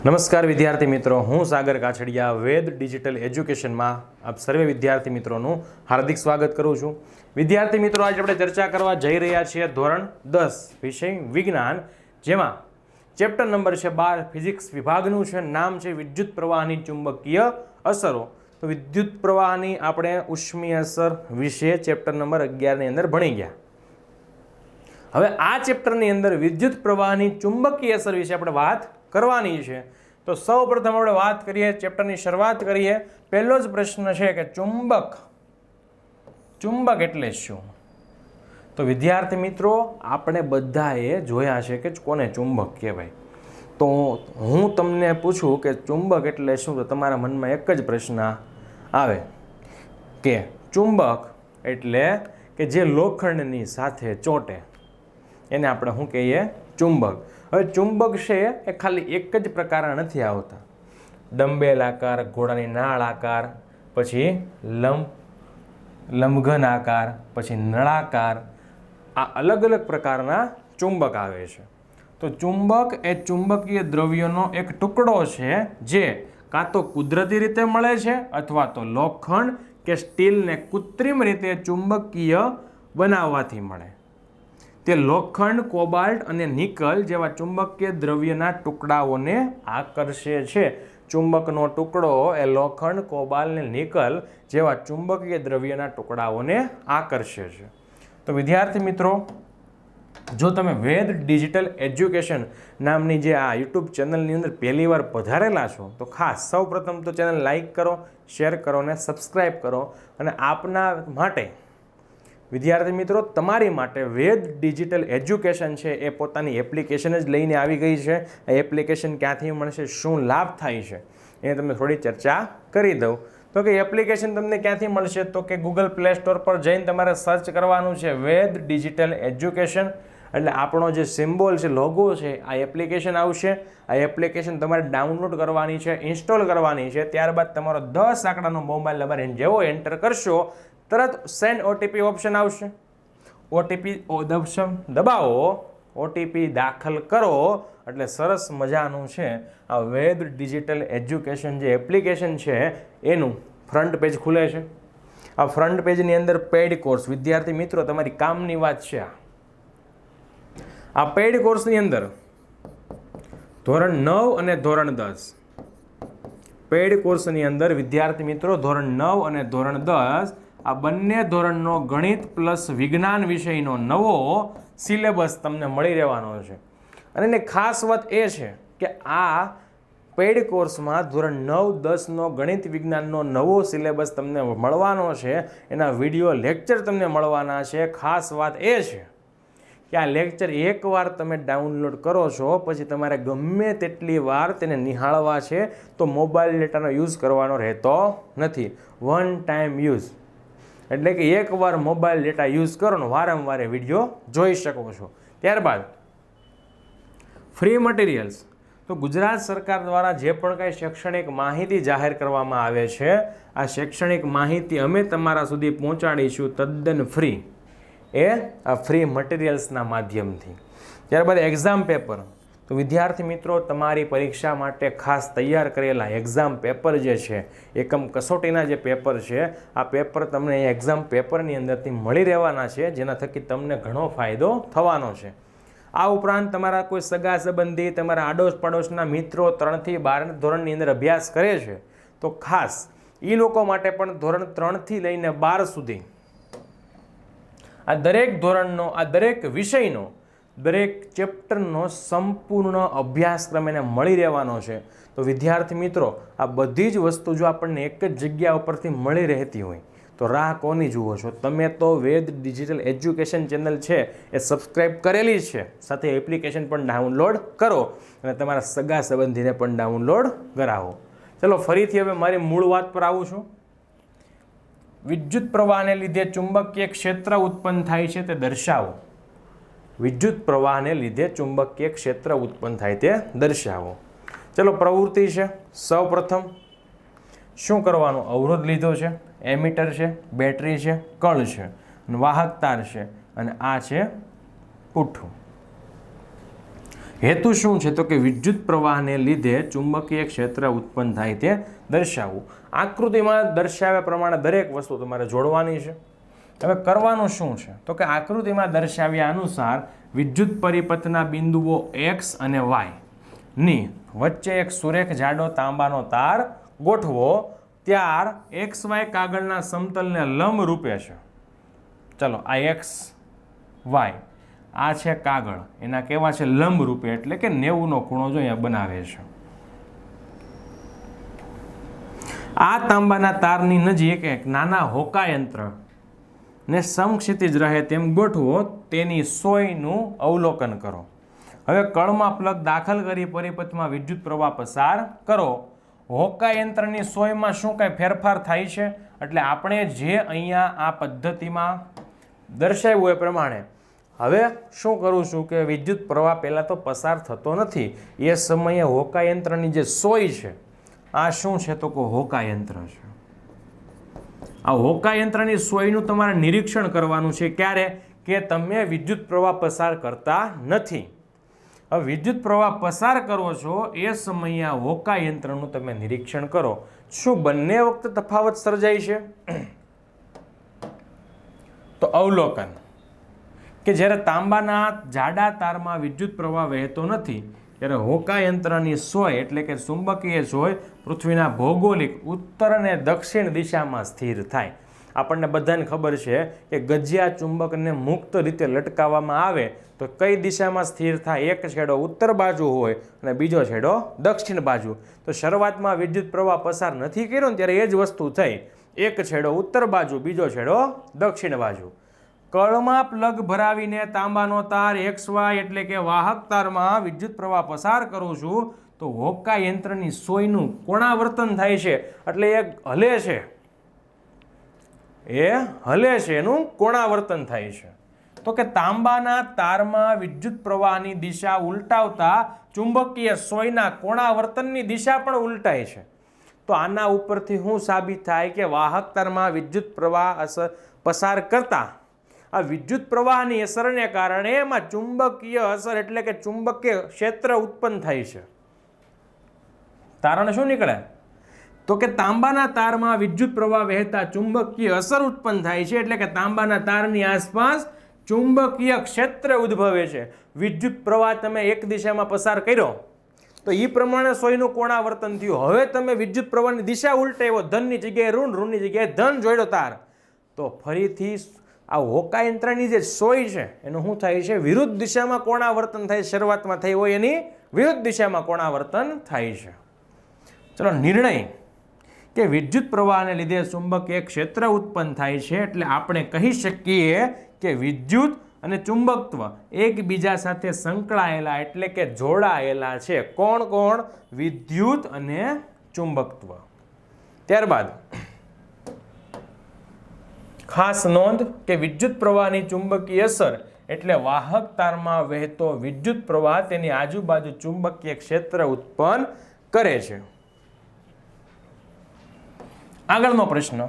નમસ્કાર વિદ્યાર્થી મિત્રો, હું સાગર કાછડિયા વેદ ડિજિટલ એજ્યુકેશનમાં આપ સર્વે વિદ્યાર્થી મિત્રોનું હાર્દિક સ્વાગત કરું છું. વિદ્યાર્થી મિત્રો, આજે આપણે ચર્ચા કરવા જઈ રહ્યા છીએ ધોરણ દસ વિષય વિજ્ઞાન, જેમાં ચેપ્ટર નંબર છે બાર ફિઝિક્સ વિભાગનું છે, નામ છે વિદ્યુત પ્રવાહની ચુંબકીય અસરો. તો વિદ્યુત પ્રવાહની આપણે ઉષ્મી અસર વિશે ચેપ્ટર નંબર અગિયારની અંદર ભણી ગયા. હવે આ ચેપ્ટરની અંદર વિદ્યુત પ્રવાહની ચુંબકીય અસર વિશે આપણે વાત કરવાની છે. તો સૌ પ્રથમ આપણે વાત કરીએ, ચેપ્ટરની શરૂઆત કરીએ. પહેલો જ પ્રશ્ન છે કે ચુંબક ચુંબક એટલે શું? તો વિદ્યાર્થી મિત્રો, આપણે બધાએ જોયા છે કે કોને ચુંબક કહેવાય. તો હું તમને પૂછું કે ચુંબક એટલે શું? તો તમારા મનમાં એક જ પ્રશ્ન આવે કે ચુંબક એટલે કે જે લોખંડની સાથે ચોંટે. એને આપણે શું કહીએ? ચુંબક. હવે ચુંબક છે એ ખાલી એક જ પ્રકારના નથી આવતા. ડંબેલ આકાર, ઘોડાની નાળ આકાર, પછી લંબ, લંબઘન આકાર, પછી નળાકાર. આ અલગ અલગ પ્રકારના ચુંબક આવે છે. તો ચુંબક એ ચુંબકીય દ્રવ્યનો એક ટુકડો છે જે કાં તો કુદરતી રીતે મળે છે અથવા તો લોખંડ કે સ્ટીલને કૃત્રિમ રીતે ચુંબકીય બનાવવાથી મળે. તે લોખંડ, કોબાલ્ટ અને નિકલ જેવા ચુંબકીય દ્રવ્યના ટુકડાઓને આકર્ષે છે. ચુંબકનો ટુકડો એ લોખંડ, કોબાલ્ટ અને નિકલ જેવા ચુંબકીય દ્રવ્યના ટુકડાઓને આકર્ષે છે. તો વિદ્યાર્થી મિત્રો, જો તમે વેદ ડિજિટલ એજ્યુકેશન નામની જે આ યુટ્યુબ ચેનલની અંદર પહેલી વાર પધારેલા છો, તો ખાસ સૌ પ્રથમ તો ચેનલ લાઈક કરો, શેર કરો અને સબસ્ક્રાઈબ કરો. અને આપના માટે વિદ્યાર્થી મિત્રો, તમારી માટે વેદ ડિજિટલ એજ્યુકેશન છે એ પોતાની એપ્લિકેશન જ લઈને આવી ગઈ છે. આ એપ્લિકેશન ક્યાંથી મળશે, શું લાભ થાય છે, એ તમને થોડી ચર્ચા કરી દઉં. તો કે એપ્લિકેશન તમને ક્યાંથી મળશે? તો કે ગૂગલ પ્લે સ્ટોર પર જઈને તમારે સર્ચ કરવાનું છે વેદ ડિજિટલ એજ્યુકેશન. એટલે આપણો જે સિમ્બોલ છે લોગો છે, આ એપ્લિકેશન આવશે. આ એપ્લિકેશન તમારે ડાઉનલોડ કરવાની છે, ઇન્સ્ટોલ કરવાની છે. ત્યારબાદ તમારો દસ આંકડાનો મોબાઈલ નંબર જેવો એન્ટર કરશો તરત સેન્ડ ઓટીપી ઓપ્શન આવશે. ઓટીપી દબાવો. ઓટીપી દાખલ કરો. એટલે સરસ મજાનું છે. આ વેદ ડિજિટલ એજ્યુકેશન જે એપ્લિકેશન છે, એનું ફ્રન્ટ પેજ ખુલે છે. આ ફ્રન્ટ પેજની અંદર પેડ કોર્સ વિદ્યાર્થી મિત્રો, તમારી કામની વાત છે આ. આ પેડ કોર્સની અંદર ધોરણ નવ અને ધોરણ દસ. પેઈડ કોર્સની અંદર વિદ્યાર્થી મિત્રો, ધોરણ નવ અને ધોરણ દસ આ બંને ધોરણનો ગણિત પ્લસ વિજ્ઞાન વિષયનો નવો સિલેબસ તમને મળી રહેવાનો છે. અને એની ખાસ વાત એ છે કે આ પેઈડ કોર્સમાં ધોરણ નવ, દસનો ગણિત વિજ્ઞાનનો નવો સિલેબસ તમને મળવાનો છે. એના વીડિયો લેક્ચર તમને મળવાના છે. ખાસ વાત એ છે કે આ લેક્ચર એકવાર તમે ડાઉનલોડ કરો છો, પછી તમારે ગમે તેટલી વાર તેને નિહાળવા છે, તો મોબાઈલ ડેટાનો યુઝ કરવાનો રહેતો નથી. One time use. એટલે કે એકવાર મોબાઈલ ડેટા યુઝ કરો ને વારંવાર વીડિયો જોઈ શકો છો. ત્યારબાદ ફ્રી મટીરિયલ્સ તો ગુજરાત સરકાર દ્વારા જે પણ કાંઈ શૈક્ષણિક માહિતી જાહેર કરવામાં આવે છે, આ શૈક્ષણિક માહિતી અમે તમારા સુધી પહોંચાડીશું તદ્દન ફ્રી એ આ ફ્રી મટીરિયલ્સના માધ્યમથી. ત્યારબાદ એક્ઝામ પેપર તો વિદ્યાર્થી મિત્રો, તમારી પરીક્ષા માટે ખાસ તૈયાર કરેલા એક્ઝામ પેપર જે છે, એકમ કસોટીના જે પેપર છે, આ પેપર તમને એક્ઝામ પેપરની અંદરથી મળી રહેવાના છે, જેના થકી તમને ઘણો ફાયદો થવાનો છે. આ ઉપરાંત તમારા કોઈ સગા સંબંધી, તમારા આડોશ પડોશના મિત્રો ત્રણથી બાર ધોરણની અંદર અભ્યાસ કરે છે, તો ખાસ એ લોકો માટે પણ ધોરણ ત્રણથી લઈને બાર સુધી આ દરેક ધોરણનો, આ દરેક વિષયનો દરેક ચેપ્ટરનો સંપૂર્ણ અભ્યાસક્રમ એને મળી રહેવાનો છે. તો વિદ્યાર્થી મિત્રો, આ બધી જ વસ્તુ જો આપણને એક જ જગ્યા ઉપરથી મળી રહેતી હોય, તો રાહ કોની જુઓ છો? તમે તો વેદ ડિજિટલ એજ્યુકેશન ચેનલ છે, એ સબસ્ક્રાઈબ કરેલી છે. સાથે એપ્લિકેશન પણ ડાઉનલોડ કરો અને તમારા સગા સંબંધીને પણ ડાઉનલોડ કરાવો. ચલો, ફરીથી હવે મારી મૂળ વાત પર આવું છું. વિદ્યુત પ્રવાહને લીધે ચુંબકીય ક્ષેત્ર ઉત્પન્ન થાય છે તે દર્શાવો. વિદ્યુત પ્રવાહને લીધે ચુંબકીય ક્ષેત્ર ઉત્પન્ન થાય તે દર્શાવો. ચલો પ્રવૃત્તિ છે. સૌ પ્રથમ શું કરવાનું અવરોધ લીધો છે? એમીટર છે, બેટરી છે કળ છે વાહક તાર છે, અને આ છે પુઠ્ઠું હેતુ શું છે? તો કે વિદ્યુત પ્રવાહને લીધે ચુંબકીય ક્ષેત્ર ઉત્પન્ન થાય તે દર્શાવવું. આકૃતિમાં દર્શાવ્યા પ્રમાણે દરેક વસ્તુ તમારે જોડવાની છે. હવે કરવાનું શું છે? તો કે આકૃતિમાં દર્શાવ્યા અનુસાર વિદ્યુત પરિપથના બિંદુઓ એક્સ અને વાયની વચ્ચે એક સુરેખ જાડો તાંબાનો તાર ગોઠવો, ત્યાર એક્સ વાય કાગળના સમતલને લંબ રૂપે છે. ચલો, આ એક્સ વાય, આ છે કાગળ. એના કેવા છે? લંબ રૂપે એટલે કે નેવુંનો ખૂણો જો અહીંયા બનાવે છે. આ તાંબાના તારની નજીક એક નાના હોકા યંત્ર ને સમક્ષિતિજ રહે તેમ ગોઠવો, તેની સોયનું અવલોકન કરો. હવે કળમાં પ્લગ દાખલ કરી પરિપથમાં વિદ્યુત પ્રવાહ પસાર કરો. હોકા યંત્રની સોયમાં શું કાંઈ ફેરફાર થાય છે? એટલે આપણે જે અહીંયા આ પદ્ધતિમાં દર્શાવ્યું એ પ્રમાણે, હવે શું કરું છું કે વિદ્યુત પ્રવાહ પહેલાં તો પસાર થતો નથી. એ સમયે હોકા યંત્રની જે સોય છે, આ શું છે તો કે હોકા યંત્ર છે. આ હોકા યંત્રની સોયનું તમારે નિરીક્ષણ કરવાનું છે ક્યારે? કે તમે વિદ્યુત પ્રવાહ પસાર કરતા નથી. હવે વિદ્યુત પ્રવાહ પસાર કરો છો એ સમયે આ હોકા યંત્રનું તમે નિરીક્ષણ કરો. શું બંને વખતે તફાવત સર્જાય છે? તો અવલોકન. કે જ્યારે તાંબાના જાડા તારમાં વિદ્યુત પ્રવાહ વહેતો નથી ત્યારે હોકા યંત્રની સોય એટલે કે ચુંબકીય સોય પૃથ્વીના ભૌગોલિક ઉત્તર અને દક્ષિણ દિશામાં સ્થિર થાય. આપણને બધાને ખબર છે કે ગજિયા ચુંબકને મુક્ત રીતે લટકાવવામાં આવે તો કઈ દિશામાં સ્થિર થાય? એક છેડો ઉત્તર બાજુ હોય અને બીજો છેડો દક્ષિણ બાજુ. તો શરૂઆતમાં વિદ્યુત પ્રવાહ પસાર નથી કર્યો ને ત્યારે એ જ વસ્તુ થઈ. એક છેડો ઉત્તર બાજુ, બીજો છેડો દક્ષિણ બાજુ. કળમાં પ્લગ ભરાવીને તાંબાનો તાર એક્સ વાય એટલે કે વાહક તારમાં વિદ્યુત પ્રવાહ પસાર કરું છું, તો હોકા યંત્રની સોયનું કોણાવર્તન થાય છે. એટલે એ હલે છે. એ હલે છે, એનું કોણાવર્તન થાય છે. તો કે તાંબાના તારમાં વિદ્યુત પ્રવાહની દિશા ઉલટાવતા ચુંબકીય સોયના કોણાવર્તનની દિશા પણ ઉલટાય છે. તો આના ઉપરથી શું સાબિત થાય કે વાહક તારમાં વિદ્યુત પ્રવાહ અસર પસાર કરતા આ વિદ્યુત પ્રવાહની અસરને કારણે એમાં ચુંબકીય અસર એટલે કે ચુંબકીય ક્ષેત્ર ઉત્પન્ન થાય છે. તારણ શું નીકળે? તો કે તાંબાના તારમાં વિદ્યુત પ્રવાહ વહેતા ચુંબકીય અસર ઉત્પન્ન થાય છે એટલે કે તાંબાના તારની આસપાસ ચુંબકીય ક્ષેત્ર ઉદ્ભવે છે. વિદ્યુત પ્રવાહ તમે એક દિશામાં પસાર કર્યો, તો એ પ્રમાણે સોયનું કોણાવર્તન થયું. હવે તમે વિદ્યુત પ્રવાહની દિશા ઉલટાવ્યો, ધનની જગ્યાએ ઋણ, ઋણની જગ્યાએ ધન જોડ્યો તાર. તો ફરીથી આ હોકા યંત્રની જે સોય છે, એનું શું થાય છે? વિરુદ્ધ દિશામાં કોણાવર્તન થાય, શરૂઆતમાં થઈ હોય એની વિરુદ્ધ દિશામાં કોણાવર્તન થાય છે. ચલો, નિર્ણય કે વિદ્યુત પ્રવાહને લીધે ચુંબકીય ક્ષેત્ર ઉત્પન્ન થાય છે, એટલે આપણે કહી શકીએ કે વિદ્યુત અને ચુંબકત્વ એકબીજા સાથે સંકળાયેલા એટલે કે જોડાયેલા છે. કોણ કોણ? વિદ્યુત અને ચુંબકત્વ. ત્યારબાદ ખાસ નોંધ કે વિદ્યુત પ્રવાહની ચુંબકીય અસર એટલે વાહક તારમાં વહેતો વિદ્યુત પ્રવાહ તેની આજુબાજુ ચુંબકીય ક્ષેત્ર ઉત્પન્ન કરે છે. આગળનો પ્રશ્ન.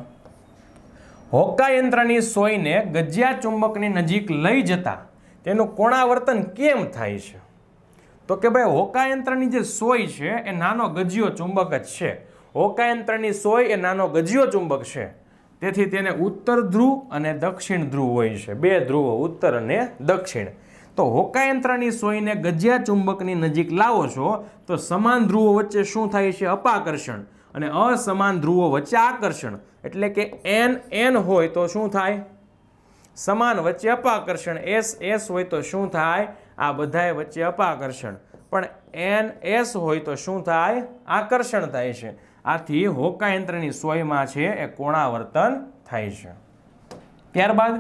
હોકાયંત્રની સોયને ગજિયા ચુંબકની નજીક લઈ જતા તેનું કોણાવર્તન કેમ થાય છે? તો કે ભાઈ હોકા યંત્રની જે સોય છે એ નાનો ગજિયો ચુંબક જ છે. હોકા યંત્રની સોય એ નાનો ગજિયો ચુંબક છે. તેથી તેને ઉત્તર ધ્રુવ અને દક્ષિણ ધ્રુવ હોય છે. બે ધ્રુવો, ઉત્તર અને દક્ષિણ. તો હોકાયંત્રની સોયને ગજિયા ચુંબકની નજીક લાવો છો, તો સમાન ધ્રુવો વચ્ચે શું થાય છે? અપાકર્ષણ. અને અસમાન ધ્રુવો વચ્ચે આકર્ષણ. એટલે કે એન એન હોય તો શું થાય? સમાન વચ્ચે અપાકર્ષણ. એસ એસ હોય તો શું થાય? આ બધાય વચ્ચે અપાકર્ષણ. પણ એન, એસ હોય તો શું થાય? આકર્ષણ થાય છે. આથી હોકા યંત્રની સોયમાં છે એ કોણાવર્તન થાય છે. ત્યારબાદ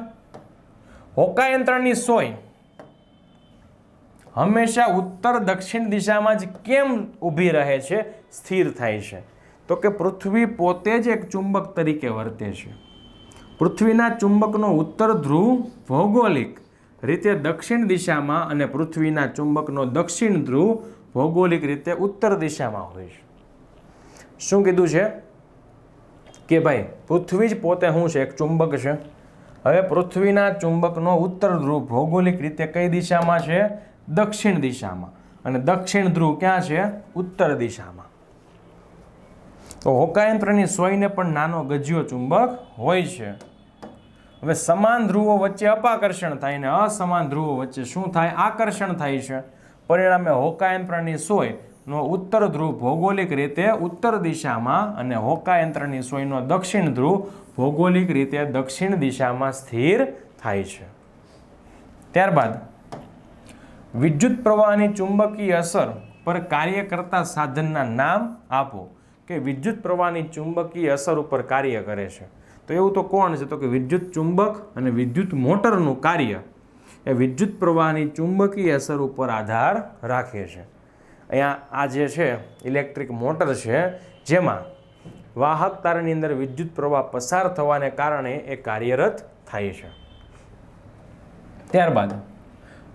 હોકા યંત્રની સોય હંમેશા ઉત્તર દક્ષિણ દિશામાં જ કેમ ઊભી રહે છે? સ્થિર થાય છે. તો કે પૃથ્વી પોતે જ એક ચુંબક તરીકે વર્તે છે. પૃથ્વીના ચુંબકનો ઉત્તર ધ્રુવ ભૌગોલિક રીતે દક્ષિણ દિશામાં અને પૃથ્વીના ચુંબકનો દક્ષિણ ધ્રુવ ભૌગોલિક રીતે ઉત્તર દિશામાં હોય છે. શું કીધું છે? કે ભાઈ, પૃથ્વી જ પોતે શું છે? એક ચુંબક છે. હવે પૃથ્વીના ચુંબકનો ઉત્તર ધ્રુવ ભૌગોલિક રીતે કઈ દિશામાં છે? દક્ષિણ દિશામાં. અને દક્ષિણ ધ્રુવ ક્યાં છે? ઉત્તર દિશામાં. તો હોકાયંત્રની સોયને પણ નાનો ગજ્યો ચુંબક હોય છે. હવે સમાન ધ્રુવો વચ્ચે અપાકર્ષણ થાય ને અસમાન ધ્રુવો વચ્ચે શું થાય? આકર્ષણ થાય છે. પરિણામે હોકાયંત્રની સોય નો ઉત્તર ધ્રુવ ભૌગોલિક રીતે ઉત્તર દિશામાં અને હોકાયંત્રની સોયનો દક્ષિણ ધ્રુવ ભૌગોલિક રીતે દક્ષિણ દિશામાં સ્થિર થાય છે. ત્યારબાદ, વિદ્યુત પ્રવાહની ચુંબકીય અસર પર કાર્ય કરતા સાધનના નામ આપો કે વિદ્યુત પ્રવાહની ચુંબકીય અસર ઉપર કાર્ય કરે છે. તો એવું તો કોણ છે? તો કે વિદ્યુત ચુંબક અને વિદ્યુત મોટરનું કાર્ય એ વિદ્યુત પ્રવાહની ચુંબકીય અસર ઉપર આધાર રાખે છે. અહીંયા આ જે છે ઇલેક્ટ્રિક મોટર છે, જેમાં વાહક તારની અંદર વિદ્યુત પ્રવાહ પસાર થવાને કારણે એ કાર્યરત થાય છે. ત્યારબાદ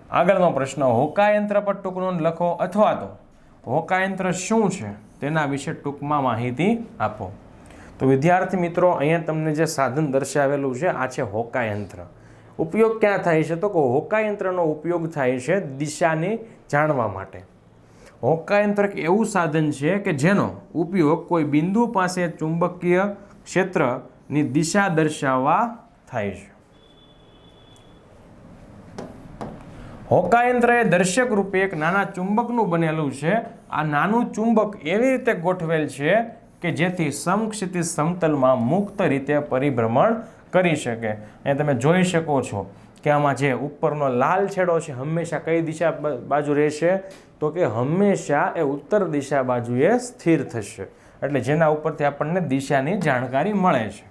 આગળનો પ્રશ્ન, હોકાયંત્ર પર ટૂંક નોંધ લખો અથવા તો હોકાયંત્ર શું છે તેના વિશે ટૂંકમાં માહિતી આપો. તો વિદ્યાર્થી મિત્રો, અહીંયા તમને જે સાધન દર્શાવેલું છે, આ છે હોકાયંત્ર. ઉપયોગ ક્યાં થાય છે? તો કે હોકાયંત્રનો ઉપયોગ થાય છે દિશાને જાણવા માટે. હોકાયંત્ર એક એવું સાધન છે કે જેનો ઉપયોગ કોઈ બિંદુ પાસે ચુંબકીય ક્ષેત્રની દિશા દર્શાવવા થાય છે. હોકાયંત્ર એ દર્શક રૂપે એક નાના ચુંબકનું બનેલું છે. આ નાનું ચુંબક એવી રીતે ગોઠવેલ છે કે જેથી સમક્ષિતિ સમતલમાં મુક્ત રીતે પરિભ્રમણ કરી શકે. અને તમે જોઈ શકો છો. કે આમાં જે ઉપરનો લાલ છેડો છે, હંમેશા કઈ દિશા બાજુ રહેશે? તો કે હંમેશા એ ઉત્તર દિશા બાજુએ સ્થિર થશે. એટલે જેના ઉપરથી આપણને દિશાની જાણકારી મળે છે.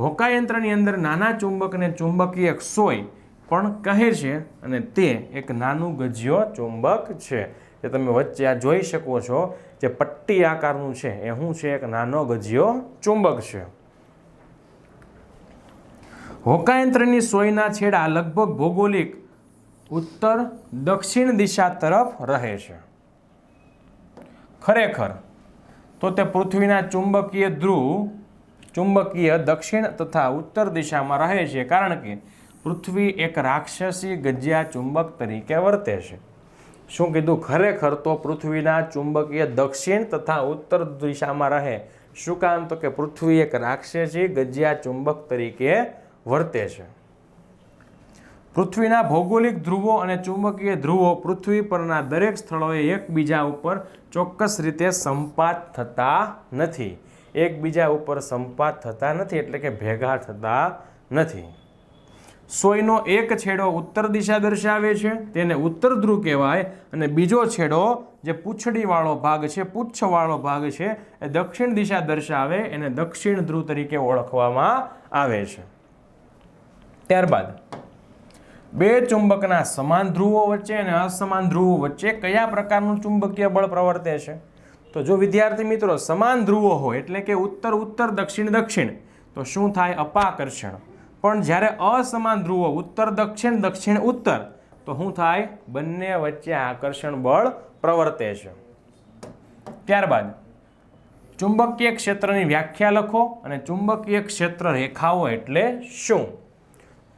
હોકાયંત્રની અંદર નાના ચુંબકને ચુંબકીય સોય પણ કહે છે અને તે એક નાનું ગજ્યો ચુંબક છે. જે તમે વચ્ચે આ જોઈ શકો છો, જે પટ્ટી આકારનું છે. એ શું છે? એક નાનો ગજિયો ચુંબક છે. હોકાયંત્રની સોયના છેડા લગભગ ભૌગોલિક ઉત્તર દક્ષિણ દિશા તરફ રહે છે. ખરેખર, તો તે પૃથ્વીના ચુંબકીય ધ્રુવ, ચુંબકીય દક્ષિણ તથા ઉત્તર દિશામાં રહે છે કારણ કે પૃથ્વી એક રાક્ષસી ગજ્યા ચુંબક તરીકે વર્તે છે. શું કીધું? ખરેખર તો પૃથ્વીના ચુંબકીય દક્ષિણ તથા ઉત્તર દિશામાં રહે. શું કામ? તો કે પૃથ્વી એક રાક્ષસી ગજ્યા ચુંબક તરીકે વર્તે છે. પૃથ્વીના ભૌગોલિક ધ્રુવો અને ચુંબકીય ધ્રુવો પૃથ્વી પરના દરેક સ્થળોએ એકબીજા ઉપર ચોક્કસ રીતે સંપાત થતા નથી. એકબીજા ઉપર સંપાત થતા નથી એટલે કે ભેગા થતા નથી. સોયનો એક છેડો ઉત્તર દિશા દર્શાવે છે, તેને ઉત્તર ધ્રુવ કહેવાય અને બીજો છેડો જે પૂંછડીવાળો ભાગ છે પુચ્છવાળો ભાગ છે, એ દક્ષિણ દિશા દર્શાવે, એને દક્ષિણ ધ્રુવ તરીકે ઓળખવામાં આવે છે. ત્યારબાદ, બે ચુંબકના સમાન ધ્રુવો વચ્ચે અને અસમાન ધ્રુવો વચ્ચે કયા પ્રકારનું ચુંબકીય બળ પ્રવર્તે છે? તો જો વિદ્યાર્થી મિત્રો, સમાન ધ્રુવો હોય, એટલે કે ઉત્તર ઉત્તર, દક્ષિણ દક્ષિણ, તો શું થાય? અપાકર્ષણ. પણ જ્યારે અસમાન ધ્રુવો, ઉત્તર, દક્ષિણ દક્ષિણ, ઉત્તર, તો શું થાય? બંને વચ્ચે આકર્ષણ બળ પ્રવર્તે છે. ત્યારબાદ, ચુંબકીય ક્ષેત્રની વ્યાખ્યા લખો અને ચુંબકીય ક્ષેત્ર રેખાઓ એટલે શું?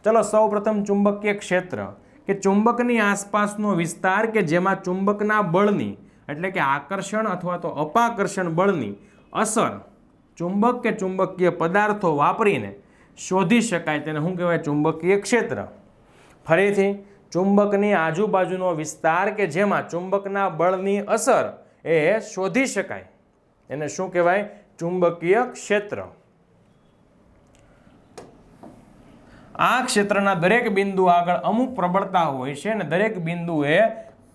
ચલો સૌપ્રથમ ચુંબકીય ક્ષેત્ર, કે ચુંબકની આસપાસનો વિસ્તાર, કે જેમાં ચુંબકના બળની, એટલે કે આકર્ષણ અથવા તો અપાકર્ષણ બળની અસર ચુંબક કે ચુંબકીય પદાર્થો વાપરીને શોધી શકાય તેને શું કહેવાય? ચુંબકીય ક્ષેત્ર. ફરીથી, ચુંબકની આજુબાજુનો વિસ્તાર, કે જેમાં ચુંબકના બળની અસર એ શોધી શકાય. એને શું કહેવાય? ચુંબકીય ક્ષેત્ર. આ ક્ષેત્રના દરેક બિંદુ આગળ અમુક પ્રબળતા હોય છે અને દરેક બિંદુએ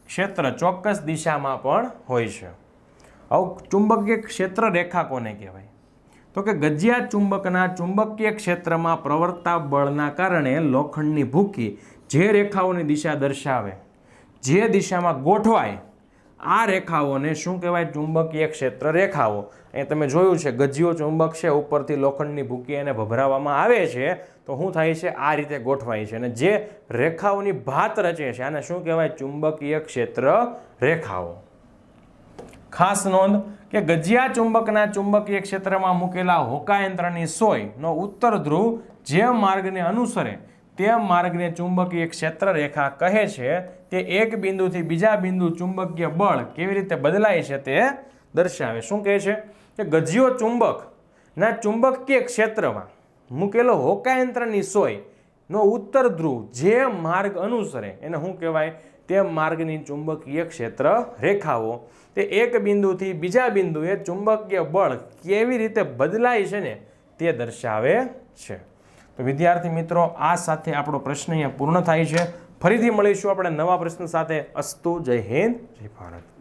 ક્ષેત્ર ચોક્કસ દિશામાં પણ હોય છે. હવે ચુંબકીય ક્ષેત્ર રેખા કોને કહેવાય? તો કે ગજિયા ચુંબકના ચુંબકીય ક્ષેત્રમાં પ્રવર્તા બળના કારણે લોખંડની ભૂકી જે રેખાઓની દિશા દર્શાવે, જે દિશામાં ગોઠવાય આ રેખાઓને શું કહેવાય? ચુંબકીય ક્ષેત્ર રેખાઓ. એ તમે જોયું છે, ગજીયો ચુંબક છે, ઉપરથી લોખંડની ભૂકી એને ભભરાવવામાં આવે છે. તો શું થાય છે? આ રીતે ગોઠવાય છે. અને જે રેખાઓની ભાત રચે છે, આને શું કહેવાય? ચુંબકીય ક્ષેત્ર રેખાઓ. ખાસ નોંધ કે ગજિયા ચુંબકના ચુંબકીય ક્ષેત્રમાં મૂકેલા હોકાયંત્રની સોયનો ઉત્તર ધ્રુવ જે માર્ગને અનુસરે તે માર્ગને ચુંબકીય ક્ષેત્ર રેખા કહે છે, તે એક બિંદુથી બીજા બિંદુ ચુંબકીય બળ કેવી રીતે બદલાય છે તે દર્શાવે. શું કહે છે? કે ગજિયો ચુંબક ના ચુંબકીય ક્ષેત્રમાં મૂકેલો હોકાયંત્રની સોય નો ઉત્તર ધ્રુવ જે માર્ગ અનુસરે, એને શું કહેવાય? તે માર્ગની ચુંબકીય ક્ષેત્ર રેખાઓ તે એક બિંદુથી બીજા બિંદુએ ચુંબકીય બળ કેવી રીતે બદલાય છે ને તે દર્શાવે છે. તો વિદ્યાર્થી મિત્રો, આ સાથે આપણો પ્રશ્ન અહીંયા પૂર્ણ થાય છે. ફરીથી મળીશું આપણે નવા પ્રશ્ન સાથે. અસ્તુ જય હિન્દ, જય ભારત.